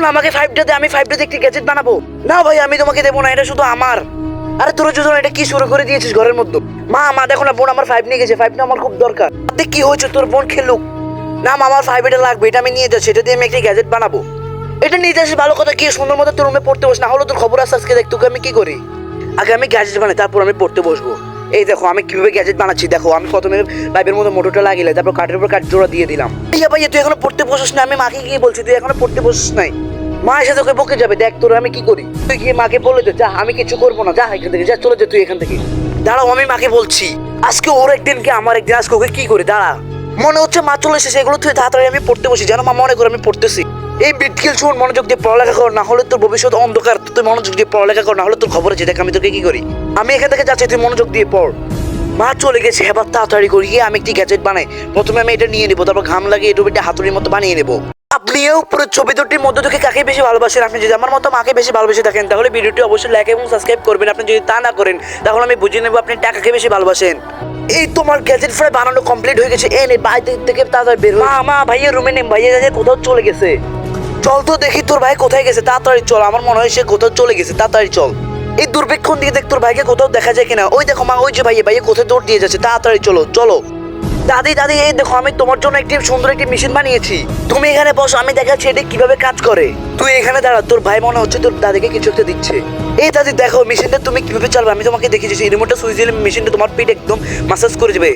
বোন আমাকে ফাইভটা দে আমি ফাইভটা একটি গ্যাজেট বানাবো। না ভাই, আমি তোমাকে দেবো না, এটা শুধু আমার। আরে তোর যদি এটা কি শুরু করে দিয়েছিস ঘরের মধ্যে? মা মা, দেখো না, বোন আমার ফাইভ নিয়ে গেছে ফাইভটা আমার খুব দরকার। তাতে কি হয়েছে, তোর বোন খেলুক। না আমার ফাইভ এটা লাগবে, এটা আমি নিয়ে যাচ্ছি, এটা দিয়ে আমি একটি গ্যাজেট বানাবো। এটা নিয়ে যাচ্ছিস, ভালো কথা কি সুন্দর মতো তোর রুমে পড়তে বস, না হলে তোর খবর আসতে আজকে, দেখ তোকে আমি কি করি। আগে আমি গ্যাজেট বানাই, তারপর আমি পড়তে বসবো। এই দেখো, আমি কীভাবে গ্যাজেট বানাচ্ছি, দেখো, আমি প্রথমে পাইপের মধ্যে মোটরটা লাগিয়ে তারপর কাঠের উপর কাঠ জোড়া দিয়ে দিলাম। ভাইয়া ভাইয়া, তুই এখনও পড়তে বসিস না, আমি মাকে গিয়ে বলছি, তুই এখনও পড়তে বসিস নাই। মা এসে তোকে বকে যাবে, দেখ তোর আমি কি করি? তুই গিয়ে মাকে বলে দে, যা, আমি কিছু করব না, যা, এখান থেকে যা, চলে যা তুই এখান থেকে। দাঁড়াও, আমি মাকে বলছি, আজকে ওর একদিন কি, আমার একদিন, আজকে ওকে কি করি, দাঁড়া। মনে হচ্ছে মা চলে এসেছে, এগুলো তুই তাড়াতাড়ি আমি পড়তে বসি। যেন মা, মনে করে আমি পড়তেছি। এই বিটকিল শুন, মনোযোগ দিয়ে পড়ালেখা কর, না হলে তোর ভবিষ্যৎ অন্ধকার। তুই মনোযোগ দিয়ে পড়ালেখা কর, না হলে তোর খবর আছে, দেখ আমি তোকে কি করি। আমি এখান থেকে যাচ্ছি, তুই মনোযোগ দিয়ে পড়। মা চলে গেছে, এবার তাড়াতাড়ি করি, গিয়ে আমি একটি গ্যাজেট বানাই। প্রথমে আমি এটা নিয়ে নেব, তারপর ঘাম লাগিয়ে এটা হাতুড়ির মতো বানিয়ে নেব। আপনিও পুরো ছবি দুটির মধ্যে থেকে কাকে বেশি ভালোবাসেন? আপনি যদি আমার মতো মাকে বেশি ভালোবেসে থাকেন, তাহলে ভিডিওটি অবশ্যই লাইক এবং সাবস্ক্রাইব করবেন। আপনি যদি তা না করেন, তাহলে আমি বুঝে নেব আপনি টাকাকে বেশি ভালোবাসেন। এই তোমার গ্যাজেট ফ্রাই বানানো কমপ্লিট হয়ে গেছে। এ নে বাইরে থেকে তাড়াতাড়ি বের। মা মা ভাইয়ের রুমে নেই। ভাইয়া যাচ্ছে কোথাও চলে গেছে। চল তো দেখি তোর ভাই কোথায় গেছে। তাড়াতাড়ি চল, আমার মনে হয় সে কোথাও চলে গেছে। তাড়াতাড়ি চল। এই দুর্ভিক্ষণ দিকে দেখ তোর ভাইকে কোথাও দেখা যায় কিনা। ওই দেখো মা, ওই যে ভাইয়া ভাইয়া কোথায় দৌড় দিয়ে যাচ্ছে। তাড়াতাড়ি চলো চলো। দাদি দাদি, এই দেখো, আমি তোমার জন্য একটি সুন্দর একটি মেশিন বানিয়েছি। তুমি এখানে বসো, আমি দেখাচ্ছি এটা কীভাবে কাজ করে। তুই এখানে দাঁড়া, তোর ভাই মনে হচ্ছে তোর দাদিকে কিছু একটা দিচ্ছে। এই দাদি, দেখো মেশিনটা তুমি কীভাবে চালাবে? আমি তোমাকে দেখিয়েছি রিমোটটা সুইচ দিলে মেশিনটা তোমার পিঠ একদম মাসাজ করে দেবে